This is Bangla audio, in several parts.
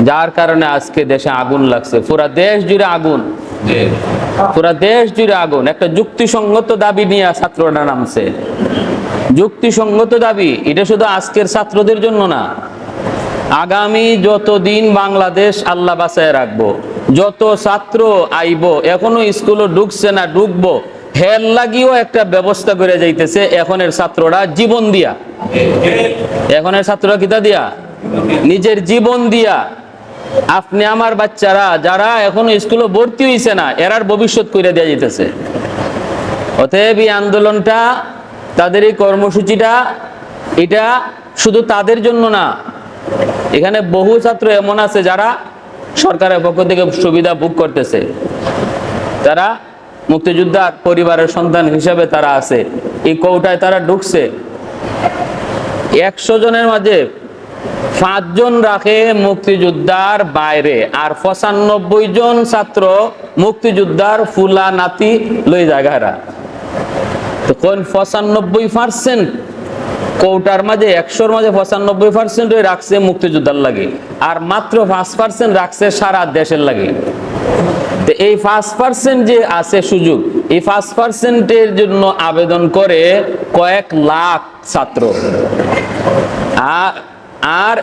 যার কারণে আজকে দেশে আগুন লাগছে। পুরা দেশ জুড়ে আগুন। পুরা দেশ জুড়ে আগুন। একটা যুক্তিসঙ্গত দাবি নিয়ে ছাত্ররা নামছে। যুক্তিসঙ্গত দাবি এটা শুধু আজকের ছাত্রদের জন্য না। আগামী যতদিন বাংলাদেশ আল্লাহ বাঁচায় রাখব যত ছাত্র আইব এখনও স্কুলে ঢুকছে না ঢুকবো হেল লাগিও একটা ব্যবস্থা করে যাইতেছে এখনের ছাত্ররা জীবন দিয়া। এখনের ছাত্ররা কিতা দিয়া? নিজের জীবন দিয়া। আপনি আমার বাচ্চারা, যারা এখনও স্কুলে ভর্তি হইছে না এরার ভবিষ্যৎ করে দেওয়া যেতেছে অতএব এই আন্দোলনটা, তাদের এই কর্মসূচিটা, এটা শুধু তাদের জন্য না, এখানে বহু ছাত্র এমন আছে যারা সরকারের পক্ষ থেকে সুবিধা ভোগ করতেছে। তারা মুক্তিযোদ্ধার পরিবারের সন্তান হিসাবে তারা আছে। এই কৌটায় তারা ঢুকছে। একশো জনের মাঝে পাঁচজন রাখে মুক্তিযোদ্ধার বাইরে, আর পঁচানব্বই জন ছাত্র মুক্তিযোদ্ধার ফুলা নাতি লই জায়গারা তো কোন পঁচানব্বই পার্সেন্ট? কৌটার মাঝে, একশোর মাঝে পঁচানব্বই পার্সেন্ট রাখছে মুক্তিযোদ্ধার লাগে, আর মাত্র পাঁচ পার্সেন্ট রাখছে সারা দেশের লাগে। এই পাঁচ পার্সেন্ট যে আছে সুযোগ, এই পাঁচ পার্সেন্টের জন্য আবেদন করে কয়েক লাখ ছাত্র। আর আর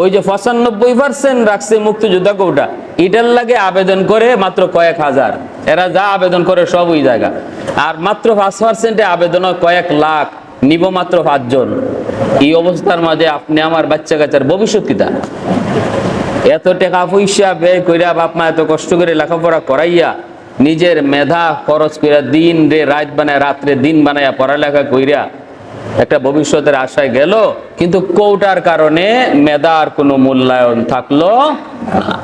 ওই যে পঁচানব্বই পার্সেন্ট রাখছে মুক্তিযোদ্ধা কৌটা, এটার লাগে আবেদন করে মাত্র কয়েক হাজার। এরা যা আবেদন করে সব ওই জায়গা। আর মাত্র পাঁচ পার্সেন্টে আবেদন কয়েক লাখ, নিব মাত্র পাঁচজন। এই অবস্থার মাঝে আপনি আমার বাচ্চা কাচ্চার ভবিষ্যৎ কিতা এত টাকা পয়সা ব্যয় কইরা বাপ মা এত কষ্ট করে লেখাপড়া করাইয়া নিজের মেধা খরচ কইরা দিন রে, রাত বানায়, রাত্রে দিন বানায়া পড়ালেখা কইরা একটা ভবিষ্যতের আশায় গেল, কিন্তু কৌটার কারণে মেধার কোনো মূল্যায়ন থাকল না।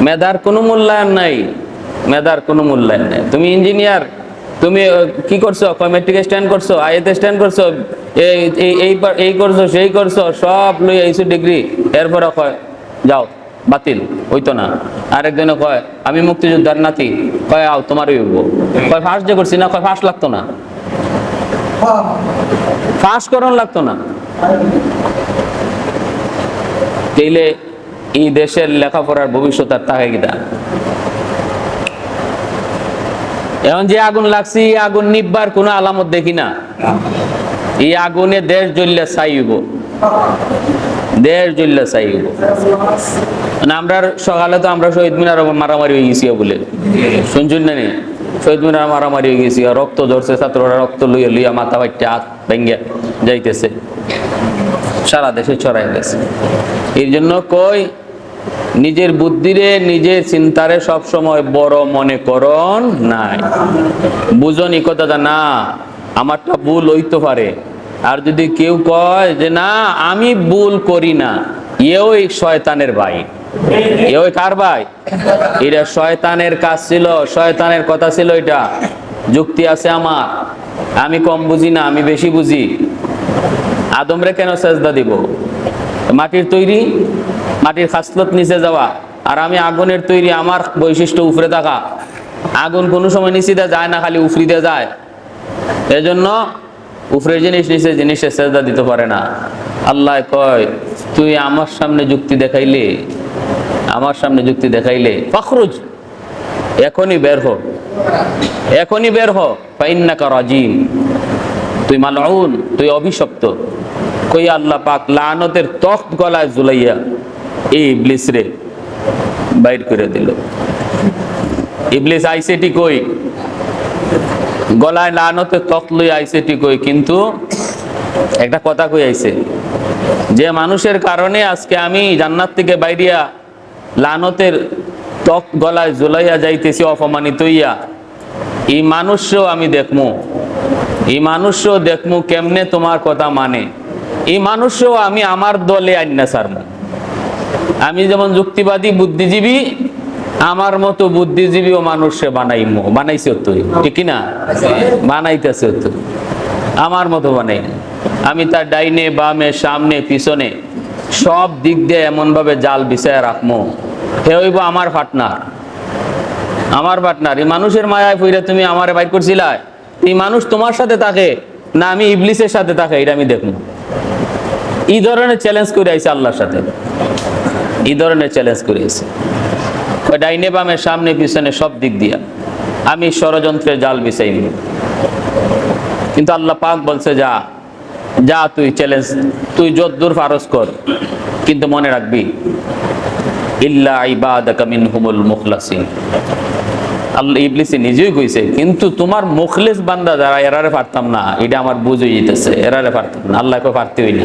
মেধার কোনো মূল্যায়ন নাই, মেধার কোনো মূল্যায়ন নাই। তুমি ইঞ্জিনিয়ার, তুমি কি করছ? কমেট্রিক স্ট্যান্ড করছ? আইএতে স্ট্যান্ড করছ? এই, এই- এই করছ, সেই করছ, সব লই আইছো ডিগ্রি। এরপরে কয়, যাও, বাতিল, হইতো না। আরেকজনে কয়, আমি মুক্তিযোদ্ধার নাতি। কয়, আও, তোমারই হইব। কয় ফার্স্ট যে করছি না, কয় ফার্স্ট লাগতো না। ফার্স্ট করণ লাগতো না। তাইলে এই দেশের লেখাপড়ার ভবিষ্যৎ আর থাকে কিনা এখন যে আগুন লাগছে, এই আগুন নিববার কোনো আলামত দেখি না। এই আগুনে দেশ জ্বললে চাইব দেশ জ্বললে চাইব মানে আমরা সকালে তো আমরা শহীদ মিনার মারামারি হয়ে গেছি বলে। শুনছুন না নি? শহীদ মারামারি হয়ে গেছি, রক্ত ধরছে ছাত্ররা রক্ত লইয়া লইয়া মাথা বাচ্চা হাত ভেঙ্গে যাইতেছে। সারা দেশে ছড়াই গেছে। এর জন্য কই? নিজের বুদ্ধিরে, নিজের চিন্তারে সব সময় বড় মনে করন নাই। বুঝন ই কথাটা না, আমারটা ভুল হইতে পারে। আর যদি কেউ কয় যে, না, আমি ভুল করি না, এও এই শয়তানের ভাই। এও কার ভাই? এটা শয়তানের কাজ ছিল, শয়তানের কথা ছিল এটা। যুক্তি আছে আমার। আমি কম বুঝি না, আমি বেশি বুঝি। আদমরে কেন সেজদা দিব? মাটির তৈরি, মাটির খাসলত নিচে যাওয়া। আর আমি আগুনের তৈরি, আমার বৈশিষ্ট্য উপরে থাকা। আগুন কোনো সময় নিচে দিয়ে যায় না, খালি উফরি দিয়ে যায়। এজন্য উপরের জিনিস নিচে, জিনিসে সেজদা দিতে পারে না। আল্লাহ কয়, তুই আমার সামনে যুক্তি দেখাইলে? আমার সামনে যুক্তি দেখাইলে, ফখরুজ, এখনই বের হ। এখনই বের হ পাইন্নাকা রাজিম। তুই মালউন, তুই অভিশপ্ত। কই আল্লাহ পাক লানতের তখ্ত গলায় জুলাইয়া এই ইবলিস রে বাইর করে দিল। ইবলিস আইসেটি কই? গলায় লানতের তখ্ত লই আইসেটি কই? কিন্তু একটা কথা কই আইছে, যে মানুষের কারণে আজকে আমি জান্নাত থেকে বাইরিয়া লানতের তখ্ত গলায় ঝুলাইয়া যাইতেছি, অপমানিত হইয়া। এই মানুষও আমি দেখমু। এই মানুষও দেখমু কেমনে তোমার কথা মানে। এই মানুষও আমি আমার দলে আইনা সারমু। আমি যেমন যুক্তিবাদী, বুদ্ধিজীবী, আমার মতো বুদ্ধিজীবী ও মানুষে বানাইমু। বানাইছে তুই ঠিক না? বানাইতেছে তুই আমার মতো বানাই। আমি তার ডাইনে, বামে, সামনে, পিছনে সব দিক দিয়ে এমন ভাবে জাল বিছায় রাখমু। হে হইব আমার পার্টনার আমার পার্টনার এই মানুষের মায়ায় পইরা তুমি আমারে বাইর করছিলা এই মানুষ তোমার সাথে থাকে, না আমি ইবলিসের সাথে থাকে এটা আমি দেখব। এই ধরনের চ্যালেঞ্জ করে আইছে আল্লাহর সাথে। এই ধরনের চ্যালেঞ্জ করেছে ওই ডাইনে বামে, সামনে, পিছনে সব দিক দিয়া। আমি ষড়যন্ত্রের জাল বিছাইনি কিন্তু আল্লাহ পাক বলছে, যা যা তুই চ্যালেঞ্জ তুই যদ্দূর ফারজ কর। কিন্তু মনে রাখবি ইল্লা ইবাদাকা মিনহুমুল মুখলাসিন। আল্লাহ ইবলিসে নিজেই কইছে, কিন্তু তোমার মুখলেস বান্দা যারা, এরারে পারতাম না। এটা আমার বুঝে যেতেছে এরারে পারতাম না আল্লাহকে পারতে হই না।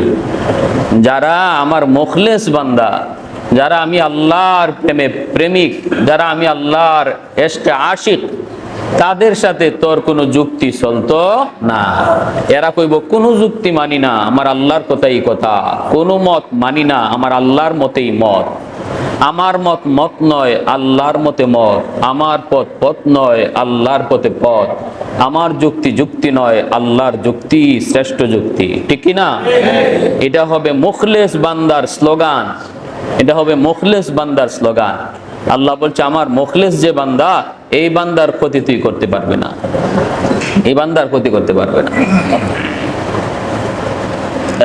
যারা আমার মুখলেস বান্দা, যারা আমি আল্লাহর প্রেমে প্রেমিক, যারা আমি আল্লাহর এসকে আশিক, তাদের সাথে তোর কোনো যুক্তি চলতো না। এরা কইব, কোনো যুক্তি মানি না, আমার আল্লাহর কথাই কথা, কোনো মত মানি না, আমার আল্লাহর মতেই মত। আমার মত মত নয় আল্লাহর মতে মত, আমার পথ পথ নয় আল্লাহর পথে পথ। আমার যুক্তি যুক্তি নয় আল্লাহর যুক্তি শ্রেষ্ঠ যুক্তি। ঠিক না এটা হবে মুখলেস বান্দার স্লোগান। এটা হবে মুখলেস বান্দার স্লোগান। আল্লাহ বলছে, আমার মুখলেস যে বান্দা, এই বান্দার ক্ষতি তুই করতে পারবে না। এই বান্দার ক্ষতি করতে পারবে না।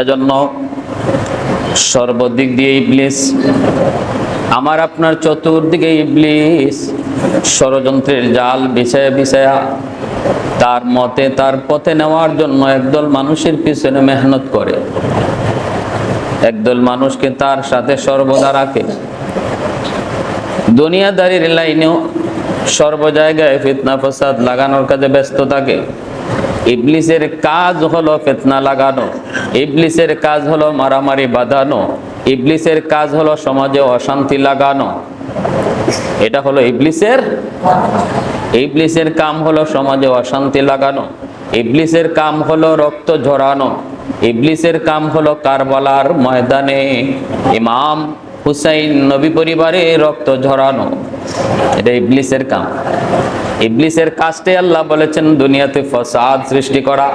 এজন্য সর্বদিক দিয়ে ইবলিস আমার আপনার চতুর্দিকে ইবলিস, ষড়যন্ত্রের জাল বিছায়া বিছায়া তার মতে, তার পথে নেওয়ার জন্য একদল মানুষের পিছনে মেহনত করে। একদল মানুষকে তার সাথে সর্বদা রাখে। দুনিয়াদারির লাইনেও সর্ব জায়গায় ফিতনা ফসাদ লাগানোর কাজে ব্যস্ত থাকে। ইবলিসের কাজ হলো ফেতনা লাগানো। ইবলিসের কাজ হলো মারামারি বাঁধানো। ইবলিসের কাজ হলো সমাজে অশান্তি লাগানো। এটা হলো ইবলিসের ইবলিসের কাম হলো সমাজে অশান্তি লাগানো। ইবলিসের কাম হলো রক্ত ঝরানো। ইবলিসের কাম হলো কারবালার ময়দানে ইমাম হুসাইন নবী পরিবারে রক্ত ঝরানো। এটা ইবলিসের কাম। ইবলিসের কাজটাই আল্লাহ বলেছেন, দুনিয়াতে ফসাদ সৃষ্টি করা।